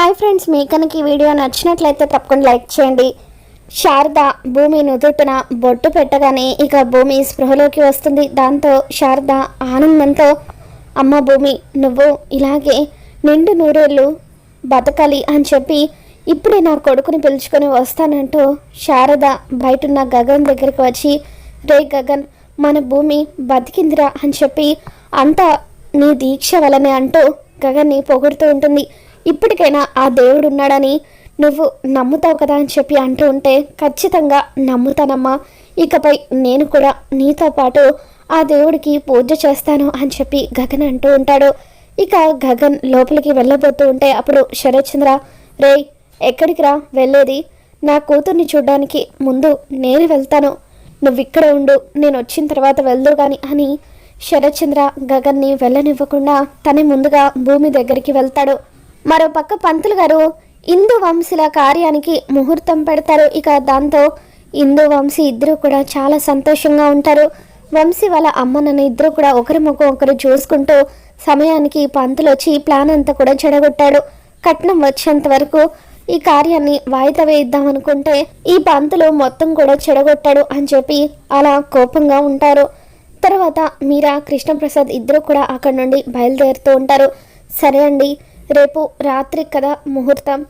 Hi friends మీ కనుక ఈ video నచ్చినట్లయితే తప్పకుండా లైక్ చేయండి. శారద భూమి నుదుటిన బొట్టు పెట్టగానే ఇక భూమి స్పృహలోకి వస్తుంది. దాంతో శారద ఆనందంతో అమ్మ భూమి నువ్వు ఇలాగే నిండు నూరేళ్ళు బతకాలి అని చెప్పి ఇప్పుడే నా కొడుకుని పిలుచుకొని వస్తానంటూ శారద బయటున్న గగన్ దగ్గరికి వచ్చి రే గగన్ మన భూమి బతికిందిరా అని చెప్పి అంతా నీ దీక్ష వలనే అంటూ గగన్ని పొగుడుతూ ఉంటుంది. ఇప్పటికైనా ఆ దేవుడు ఉన్నాడని నువ్వు నమ్ముతావు కదా అని చెప్పి అంటూ ఉంటే ఖచ్చితంగా నమ్ముతానమ్మా. ఇకపై నేను కూడా నీతో పాటు ఆ దేవుడికి పూజ చేస్తాను అని చెప్పి గగన్ అంటూ ఉంటాడు. ఇక గగన్ లోపలికి వెళ్ళబోతూ ఉంటే అప్పుడు శరత్చంద్ర రే ఎక్కడికి రా? వెళ్ళేది. నా కూతుర్ని చూడ్డానికి ముందు నేను వెళ్తాను. నువ్వు ఇక్కడ ఉండు. నేను వచ్చిన తర్వాత వెళ్దు గాని అని శరత్చంద్ర గగన్ని వెళ్ళనివ్వకుండా తనే ముందుగా భూమి దగ్గరికి వెళ్తాడు. మరోపక్క పంతులు గారు ఇందు వంశీల కార్యానికి ముహూర్తం పెడతారు. ఇక దాంతో ఇందు వంశీ ఇద్దరు కూడా చాలా సంతోషంగా ఉంటారు. వంశీ వాళ్ళ అమ్మనని ఇద్దరు కూడా ఒకరి ముఖం ఒకరు చూసుకుంటూ సమయానికి పంతులు వచ్చి ప్లాన్ అంతా కూడా చెడగొట్టాడు. కట్నం వచ్చేంత వరకు ఈ కార్యాన్ని వాయిదా వేయిద్దాం అనుకుంటే ఈ పంతులు మొత్తం కూడా చెడగొట్టాడు అని చెప్పి అలా కోపంగా ఉంటారు. తర్వాత మీరా కృష్ణప్రసాద్ ఇద్దరు కూడా అక్కడ నుండి బయలుదేరుతూ ఉంటారు. సరే అండి రేపు రాత్రి కదా ముహూర్తం.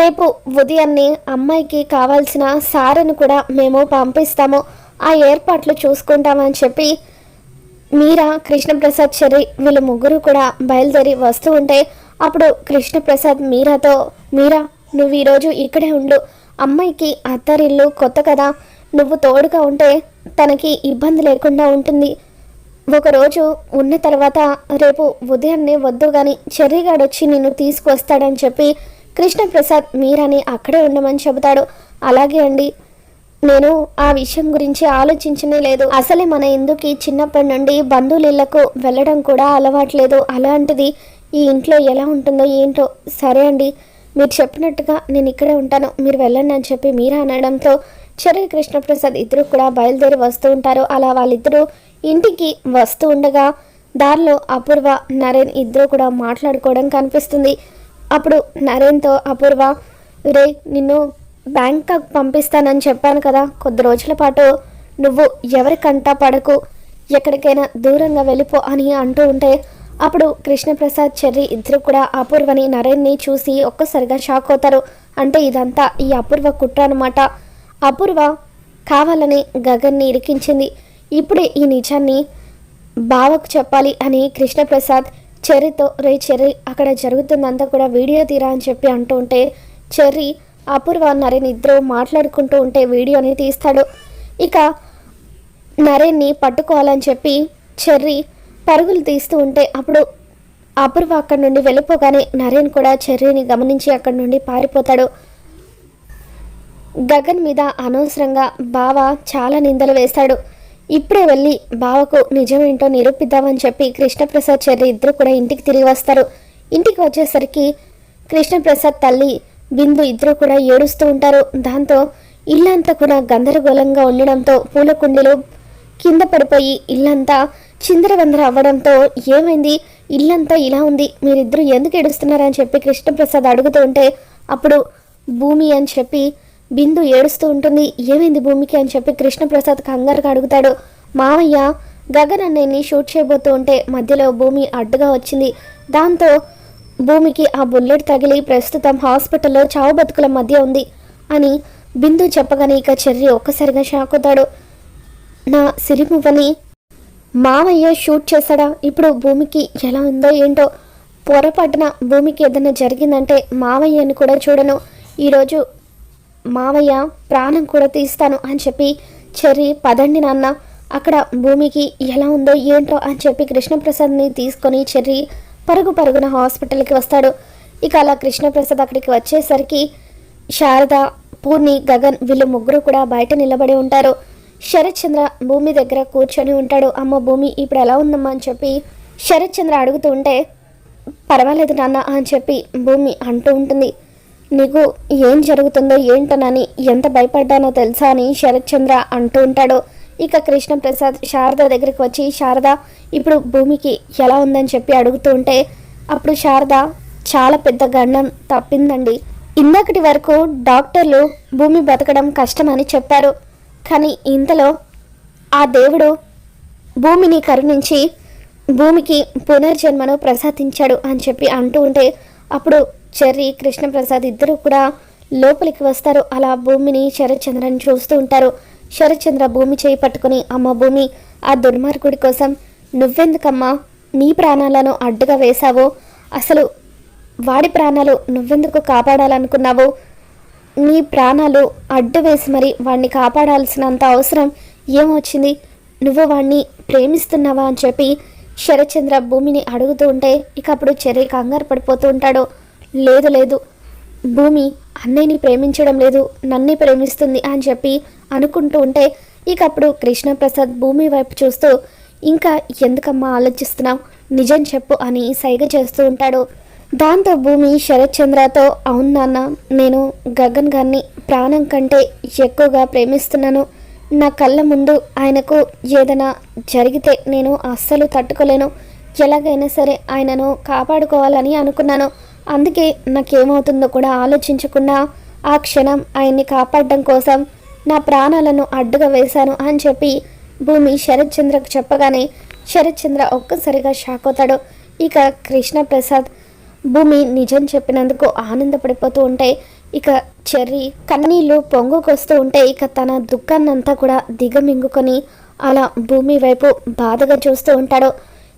రేపు ఉదయాన్నే అమ్మాయికి కావాల్సిన సారను కూడా మేము పంపిస్తాము. ఆ ఏర్పాట్లు చూసుకుంటామని చెప్పి మీరా కృష్ణప్రసాద్ చెర్రి వీళ్ళు ముగ్గురు కూడా బయలుదేరి వస్తూ ఉంటే అప్పుడు కృష్ణప్రసాద్ మీరాతో మీరా నువ్వు ఈరోజు ఇక్కడే ఉండు. అమ్మాయికి అత్తరిల్లు కొత్త కదా. నువ్వు తోడుగా ఉంటే తనకి ఇబ్బంది లేకుండా ఉంటుంది. ఒకరోజు ఉన్న తర్వాత రేపు ఉదయాన్నే వద్దు గాని చెర్రిగాడు వచ్చి నిన్ను తీసుకువస్తాడని చెప్పి కృష్ణప్రసాద్ మీరని అక్కడే ఉండమని చెబుతాడు. అలాగే అండి నేను ఆ విషయం గురించి ఆలోచించనే లేదు. అసలే మన ఇందుకి చిన్నప్పటి నుండి బంధువులిళ్ళకు వెళ్ళడం కూడా అలవాట్లేదు. అలాంటిది ఈ ఇంట్లో ఎలా ఉంటుందో ఏంటో సరే అండి మీరు చెప్పినట్టుగా నేను ఇక్కడే ఉంటాను. మీరు వెళ్ళండి అని చెప్పి మీరా అనడంతో చెర్రి కృష్ణప్రసాద్ ఇద్దరు కూడా బయలుదేరి వస్తూ ఉంటారు. అలా వాళ్ళిద్దరూ ఇంటికి వస్తూ ఉండగా దారిలో అపూర్వ నరేన్ ఇద్దరు కూడా మాట్లాడుకోవడం కనిపిస్తుంది. అప్పుడు నరేన్తో అపూర్వ రే నిన్ను బ్యాంకాక్ పంపిస్తానని చెప్పాను కదా కొద్ది రోజుల పాటు. నువ్వు ఎవరికంటా పడకు ఎక్కడికైనా దూరంగా వెళ్ళిపో అని అంటూ ఉంటే అప్పుడు కృష్ణప్రసాద్ చెర్రి ఇద్దరు కూడా అపూర్వని నరేన్ని చూసి ఒక్కసారిగా షాక్ అవుతారు. అంటే ఇదంతా ఈ అపూర్వ కుట్ర అనమాట అపూర్వ కావాలని గగన్ని ఇరికించింది. ఇప్పుడే ఈ నిజాన్ని బావకు చెప్పాలి అని కృష్ణప్రసాద్ చెర్రీతో రే చెర్రీ అక్కడ జరుగుతుందంతా కూడా వీడియో తీరా అని చెప్పి అంటూ ఉంటే చెర్రీ అపూర్వ నరేన్ ఇద్దరు మాట్లాడుకుంటూ ఉంటే వీడియోని తీస్తాడు. ఇక నరేన్ని పట్టుకోవాలని చెప్పి చెర్రీ పరుగులు తీస్తూ ఉంటే అప్పుడు అపూర్వ అక్కడి నుండి వెళ్ళిపోగానే నరేన్ కూడా చెర్రీని గమనించి అక్కడి నుండి పారిపోతాడు. గగన్ మీద అనవసరంగా బావ చాలా నిందలు వేస్తాడు. ఇప్పుడే వెళ్ళి బావకు నిజమేంటో నిరూపిద్దామని చెప్పి కృష్ణప్రసాద్ చెర్రి ఇద్దరు కూడా ఇంటికి తిరిగి వస్తారు. ఇంటికి వచ్చేసరికి కృష్ణప్రసాద్ తల్లి బిందు ఇద్దరు కూడా ఏడుస్తూ ఉంటారు. దాంతో ఇల్లంతా కూడా గందరగోళంగా ఉండడంతో పూల కుండీలు కింద పడిపోయి ఇల్లంతా చిందరవందర అవ్వడంతో ఏమైంది? ఇల్లంతా ఇలా ఉంది. మీరిద్దరూ ఎందుకు ఏడుస్తున్నారని చెప్పి కృష్ణప్రసాద్ అడుగుతూ ఉంటే అప్పుడు భూమి అని చెప్పి బిందు ఏడుస్తూ ఉంటుంది. ఏమైంది భూమికి? అని చెప్పి కృష్ణప్రసాద్ కంగారుగా అడుగుతాడు. మావయ్య గగన్ అన్నయ్యని షూట్ చేయబోతూ ఉంటే మధ్యలో భూమి అడ్డుగా వచ్చింది. దాంతో భూమికి ఆ బుల్లెట్ తగిలి ప్రస్తుతం హాస్పిటల్లో చావు బతుకుల మధ్య ఉంది అని బిందు చెప్పగానే ఇక చెర్రి ఒక్కసారిగా షాక్ అవుతాడు. నా సిరిమువ్వని మామయ్య షూట్ చేశాడా? ఇప్పుడు భూమికి ఎలా ఉందో ఏంటో? పొరపాటున భూమికి ఏదైనా జరిగిందంటే మామయ్యని కూడా చూడను. ఈరోజు మావయ్య ప్రాణం కూడా తీస్తాను అని చెప్పి చెర్రి పదండి నాన్న. అక్కడ భూమికి ఎలా ఉందో ఏంటో అని చెప్పి కృష్ణప్రసాద్ని తీసుకొని చెర్రి పరుగు పరుగున హాస్పిటల్కి వస్తాడు. ఇక అలా కృష్ణప్రసాద్ అక్కడికి వచ్చేసరికి శారద పూర్ణి గగన్ వీళ్ళు ముగ్గురు కూడా బయట నిలబడి ఉంటారు. శరత్చంద్ర భూమి దగ్గర కూర్చొని ఉంటాడు. అమ్మ భూమి ఇప్పుడు ఎలా ఉందమ్మా అని చెప్పి శరత్చంద్ర అడుగుతూ ఉంటే పర్వాలేదు నాన్న అని చెప్పి భూమి అంటూ ఉంటుంది. నీకు ఏం జరుగుతుందో ఏంటనని ఎంత భయపడ్డానో తెలుసా అని శరత్చంద్ర అంటూ ఉంటాడు. ఇక కృష్ణప్రసాద్ శారద దగ్గరికి వచ్చి శారద ఇప్పుడు భూమికి ఎలా ఉందని చెప్పి అడుగుతూ ఉంటే అప్పుడు శారద చాలా పెద్ద గండం తప్పిందండి. ఇందాకటి వరకు డాక్టర్లు భూమి బతకడం కష్టమని చెప్పారు. కానీ ఇంతలో ఆ దేవుడు భూమిని కరుణించి భూమికి పునర్జన్మను ప్రసాదించాడు అని చెప్పి అంటూ ఉంటే అప్పుడు చెర్రి కృష్ణప్రసాద్ ఇద్దరు కూడా లోపలికి వస్తారు. అలా భూమిని శరత్చంద్రని చూస్తూ ఉంటారు. శరత్చంద్ర భూమి చేయి పట్టుకుని అమ్మ భూమి ఆ దుర్మార్గుడి కోసం నువ్వెందుకమ్మా? నీ ప్రాణాలను అడ్డుగా వేశావో. అసలు వాడి ప్రాణాలు నువ్వెందుకు కాపాడాలనుకున్నావు? నీ ప్రాణాలు అడ్డు వేసి మరి వాడిని కాపాడాల్సినంత అవసరం ఏమొచ్చింది? నువ్వు వాణ్ణి ప్రేమిస్తున్నావా? అని చెప్పి శరత్చంద్ర భూమిని అడుగుతూ ఉంటే ఇక అప్పుడు చెర్రి కంగారు పడిపోతూ ఉంటాడు. లేదు లేదు. భూమి అన్నయ్యని ప్రేమించడం లేదు నన్నే ప్రేమిస్తుంది అని చెప్పి అనుకుంటూ ఉంటే ఇక అప్పుడు కృష్ణప్రసాద్ భూమి వైపు చూస్తూ ఇంకా ఎందుకమ్మా ఆలోచిస్తున్నావు? నిజం చెప్పు అని సైగ చేస్తూ ఉంటాడు. దాంతో భూమి శరత్ చంద్రతో అవును నాన్న నేను గగన్ గారిని ప్రాణం కంటే ఎక్కువగా ప్రేమిస్తున్నాను. నా కళ్ళ ముందు ఆయనకు ఏదైనా జరిగితే నేను అస్సలు తట్టుకోలేను. ఎలాగైనా సరే ఆయనను కాపాడుకోవాలని అనుకున్నాను. అందుకే నాకేమవుతుందో కూడా ఆలోచించకుండా ఆ క్షణం ఆయన్ని కాపాడడం కోసం నా ప్రాణాలను అడ్డుగా వేశాను అని చెప్పి భూమి శరత్ చంద్రకు చెప్పగానే శరత్చంద్ర ఒక్కసారిగా షాక్ అవుతాడు. ఇక కృష్ణ ప్రసాద్ భూమి నిజం చెప్పినందుకు ఆనందపడిపోతూ ఉంటే ఇక చెర్రి కన్నీళ్ళు పొంగుకొస్తూ ఉంటే ఇక తన దుఃఖాన్నంతా కూడా దిగమింగుకొని అలా భూమి వైపు బాధగా చూస్తూ ఉంటాడు.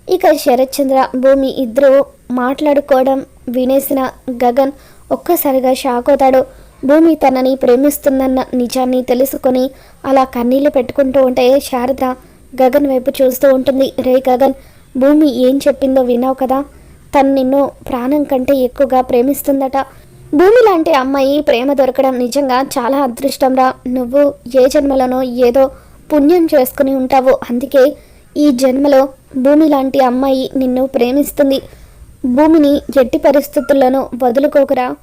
ఇక శరత్చంద్ర భూమి ఇద్దరు మాట్లాడుకోవడం వినేసిన గగన్ ఒక్కసారిగా షాక్ అవుతాడు. భూమి తనని ప్రేమిస్తుందన్న నిజాన్ని తెలుసుకొని అలా కన్నీళ్ళు పెట్టుకుంటూ ఉంటే శారద గగన్ వైపు చూస్తూ ఉంటుంది. రే గగన్ భూమి ఏం చెప్పిందో విన్నావు కదా? తను నిన్ను ప్రాణం కంటే ఎక్కువగా ప్రేమిస్తుందట. భూమి లాంటి అమ్మాయి ప్రేమ దొరకడం నిజంగా చాలా అదృష్టంరా నువ్వు ఏ జన్మలోనో ఏదో పుణ్యం చేసుకుని ఉంటావు. అందుకే ఈ జన్మలో భూమి లాంటి అమ్మాయి నిన్ను ప్రేమిస్తుంది. భూమిని ఎట్టి పరిస్థితుల్లోనూ వదులుకోకురా.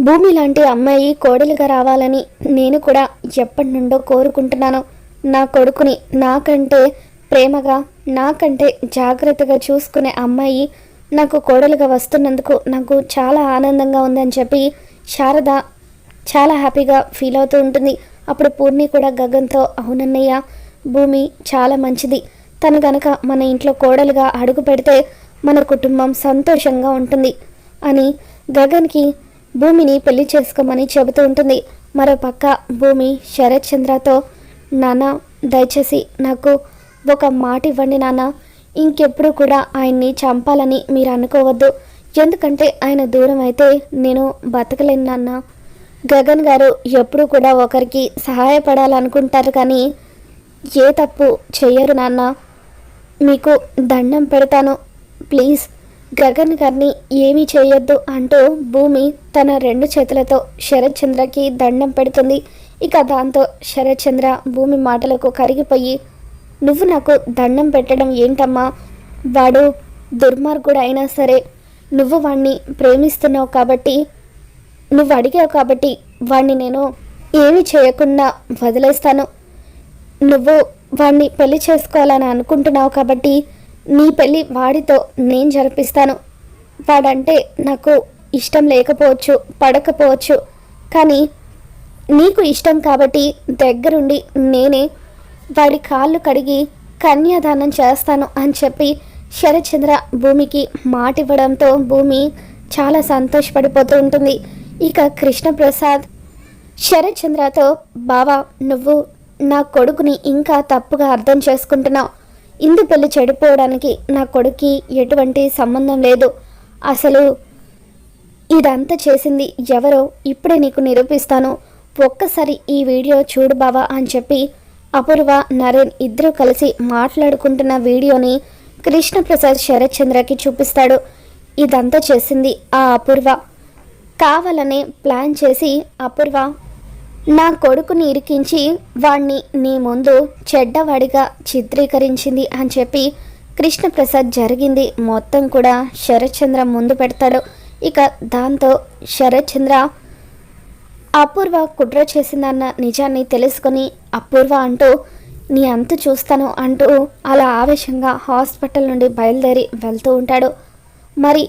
భూమి లాంటి అమ్మాయి కోడలిగా రావాలని నేను కూడా ఎప్పటి నుండో కోరుకుంటున్నాను. నా కొడుకుని నాకంటే ప్రేమగా నాకంటే జాగ్రత్తగా చూసుకునే అమ్మాయి నాకు కోడలుగా వస్తున్నందుకు నాకు చాలా ఆనందంగా ఉందని చెప్పి శారద చాలా హ్యాపీగా ఫీల్ అవుతూ ఉంటుంది. అప్పుడు పూర్ణి కూడా గగన్తో అవునన్నయ్య భూమి చాలా మంచిది. తను గనక మన ఇంట్లో కోడలుగా అడుగు పెడితే మన కుటుంబం సంతోషంగా ఉంటుంది అని గగన్కి భూమిని పెళ్ళి చేసుకోమని చెబుతూ ఉంటుంది. మరో పక్క భూమి శరత్ చంద్రతో నాన్న దయచేసి నాకు ఒక మాట ఇవ్వండి నాన్న. ఇంకెప్పుడు కూడా ఆయన్ని చంపాలని మీరు అనుకోవద్దు. ఎందుకంటే ఆయన దూరం అయితే నేను బతకలేను నాన్న. గగన్ గారు ఎప్పుడు కూడా ఒకరికి సహాయపడాలనుకుంటారు కానీ ఏ తప్పు చేయరు నాన్న. మీకు దండం పెడతాను. ప్లీజ్. గగన్ గారిని ఏమీ చేయొద్దు అంటూ భూమి తన రెండు చేతులతో శరత్చంద్రకి దండం పెడుతుంది. ఇక దాంతో శరత్చంద్ర భూమి మాటలకు కరిగిపోయి నువ్వు నాకు దండం పెట్టడం ఏంటమ్మా? వాడు దుర్మార్గుడు అయినా సరే నువ్వు వాణ్ణి ప్రేమిస్తున్నావు కాబట్టి నువ్వు అడిగావు కాబట్టి వాణ్ణి నేను ఏమి చేయకుండా వదిలేస్తాను. నువ్వు వాణ్ణి పెళ్ళి చేసుకోవాలని అనుకుంటున్నావు కాబట్టి నీ పెళ్ళి వాడితో నేను జరిపిస్తాను. వాడంటే నాకు ఇష్టం లేకపోవచ్చు పడకపోవచ్చు. కానీ నీకు ఇష్టం కాబట్టి దగ్గరుండి నేనే వాడి కాళ్ళు కడిగి కన్యాదానం చేస్తాను అని చెప్పి శరచంద్ర భూమికి మాట ఇవ్వడంతో భూమి చాలా సంతోషపడిపోతూ ఉంటుంది. ఇక కృష్ణప్రసాద్ శరత్చంద్రతో బావా నువ్వు నా కొడుకుని ఇంకా తప్పుగా అర్థం చేసుకుంటున్నావు. ఇందు పెళ్ళి చెడిపోవడానికి నా కొడుక్కి ఎటువంటి సంబంధం లేదు. అసలు ఇదంతా చేసింది ఎవరో ఇప్పుడే నీకు నిరూపిస్తాను. ఒక్కసారి ఈ వీడియో చూడు బావా అని చెప్పి అపూర్వ నరేన్ ఇద్దరూ కలిసి మాట్లాడుకుంటున్న వీడియోని కృష్ణప్రసాద్ శరత్చంద్రకి చూపిస్తాడు. ఇదంతా చేసింది ఆ అపూర్వ. కావాలనే ప్లాన్ చేసి అపూర్వ నా కొడుకుని ఇరికించి వాణ్ణి నీ ముందు చెడ్డవాడిగా చిత్రీకరించింది అని చెప్పి కృష్ణప్రసాద్ జరిగింది. మొత్తం కూడా శరత్చంద్ర ముందు పెడతాడు. ఇక దాంతో శరత్చంద్ర అపూర్వ కుట్ర చేసిందన్న నిజాన్ని తెలుసుకొని అపూర్వ అంటూ నీ అంతు చూస్తాను అంటూ అలా ఆవేశంగా హాస్పిటల్ నుండి బయలుదేరి వెళ్తూ ఉంటాడు. మరి